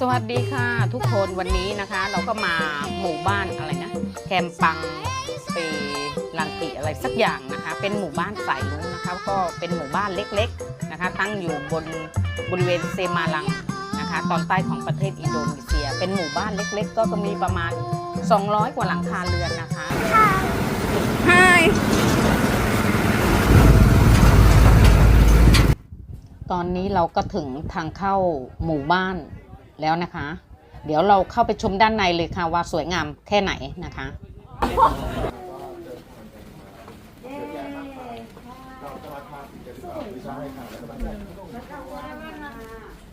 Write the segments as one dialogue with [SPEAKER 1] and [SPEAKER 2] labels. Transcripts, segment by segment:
[SPEAKER 1] สวัสดีค่ะทุกคนวันนี้นะคะ เราก็มาหมู่บ้านอะไรนะ แคมปังเปลังกิอะไรสักอย่างนะคะ เป็นหมู่บ้านสายลุงนะคะ ก็เป็นหมู่บ้านเล็กๆนะคะ ตั้งอยู่บนบริเวณเซมาลังนะคะ ตอนใต้ของประเทศอินโดนีเซีย เป็นหมู่บ้านเล็ก ๆ ก็มีประมาณ 200 กว่าหลังคาเรือนนะคะ ตอนนี้เราก็ถึงทางเข้าหมู่บ้านแล้วนะคะ เดี๋ยวเราเข้าไปชมด้านในเลยค่ะว่าสวยงามแค่ไหนนะคะ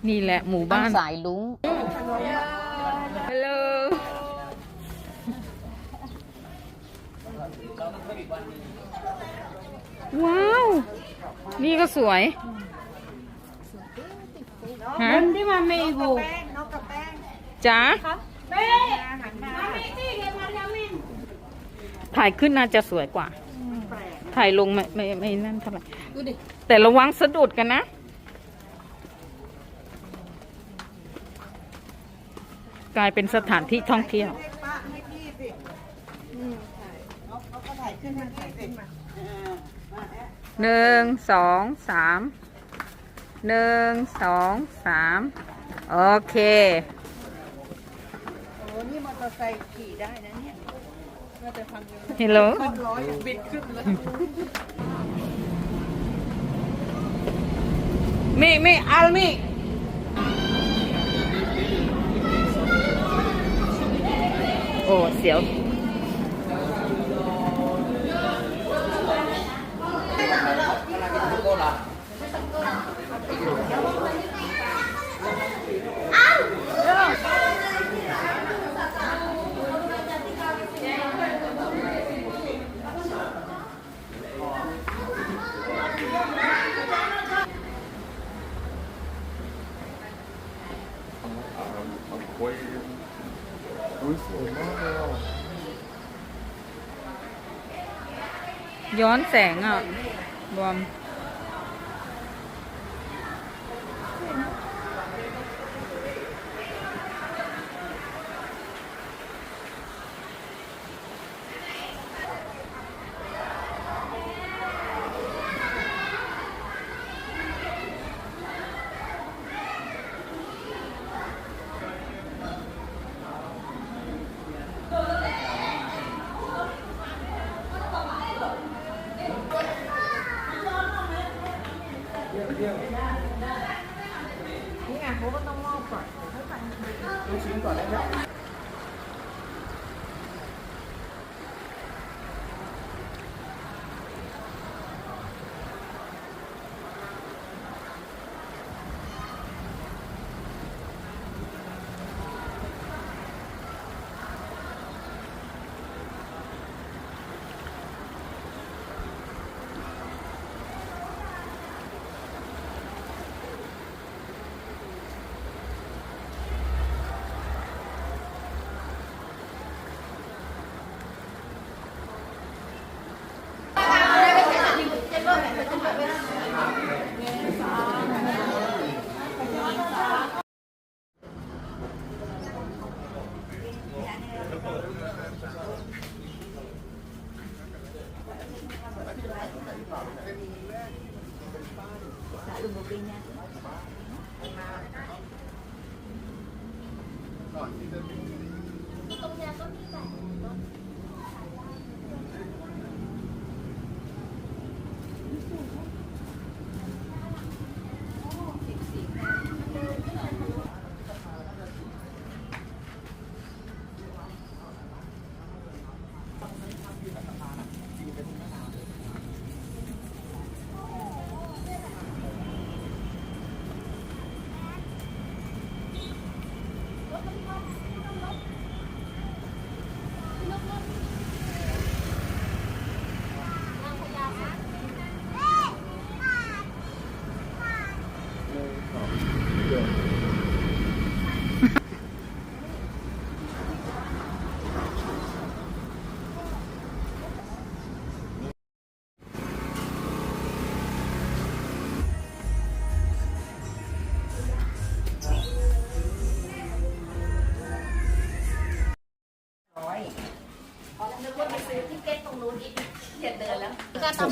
[SPEAKER 1] นี่แหละหมู่บ้านสายลุงฮัลโหลว้าว นี่ก็สวย ฮะ
[SPEAKER 2] ที่มาเมโก
[SPEAKER 1] จ๋าถ่ายขึ้นน่าจะสวยกว่า ถ่ายลงไม่ไม่ไม่นั่นเท่าไหร่แต่ระวังสะดุดกันนะกลายเป็นสถานที่ท่องเที่ยว
[SPEAKER 2] ป้าให้พี่สิอืมถ่ายเขาเขาก็ถ่ายขึ้นมาถ่ายขึ้นมาเออมาแอะ
[SPEAKER 1] หนึ่งสองสาม หนึ่งสองสามโอเค
[SPEAKER 2] โอ้นี่มอเตอร์ไซค์ขี่ได้นะเนี่ยน่าจะทำยังไง
[SPEAKER 1] ฮัลโหล
[SPEAKER 2] ขึ้นร้อยบิดขึ้นเลย
[SPEAKER 1] มีมีอัลมีโอ้ เสียว
[SPEAKER 3] อุ้ยสวยมากเลยอะ
[SPEAKER 1] ย้อนแสงอะ บอม
[SPEAKER 2] นี่ไงเขาก็ต้องมอบก่อน
[SPEAKER 3] ลูกชิ้นก่อนได้ไหม
[SPEAKER 2] น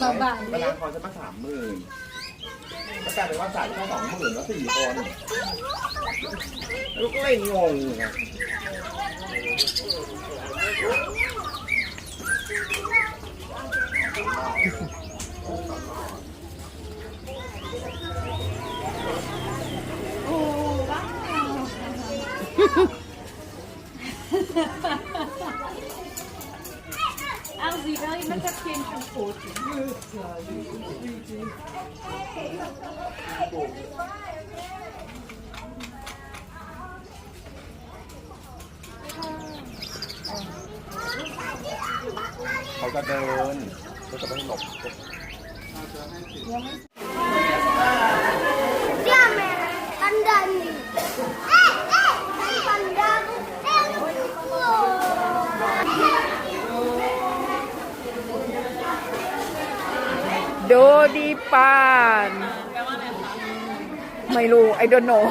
[SPEAKER 4] nambah
[SPEAKER 3] เว
[SPEAKER 4] banyak.
[SPEAKER 3] ลาคอนจะมาสามหมื่นก็กลายเป็นว่าจ่ายแค่สองหมื่นแล้วสี่คนลูกก็เลยงงไง
[SPEAKER 4] Als wel je met dat kind een foto.
[SPEAKER 3] เขาจะเดินก็จะไม่หลบ
[SPEAKER 5] Dia merah, panda ini. Eh, eh,
[SPEAKER 2] โดดีปาน ไม่รู้ I don't know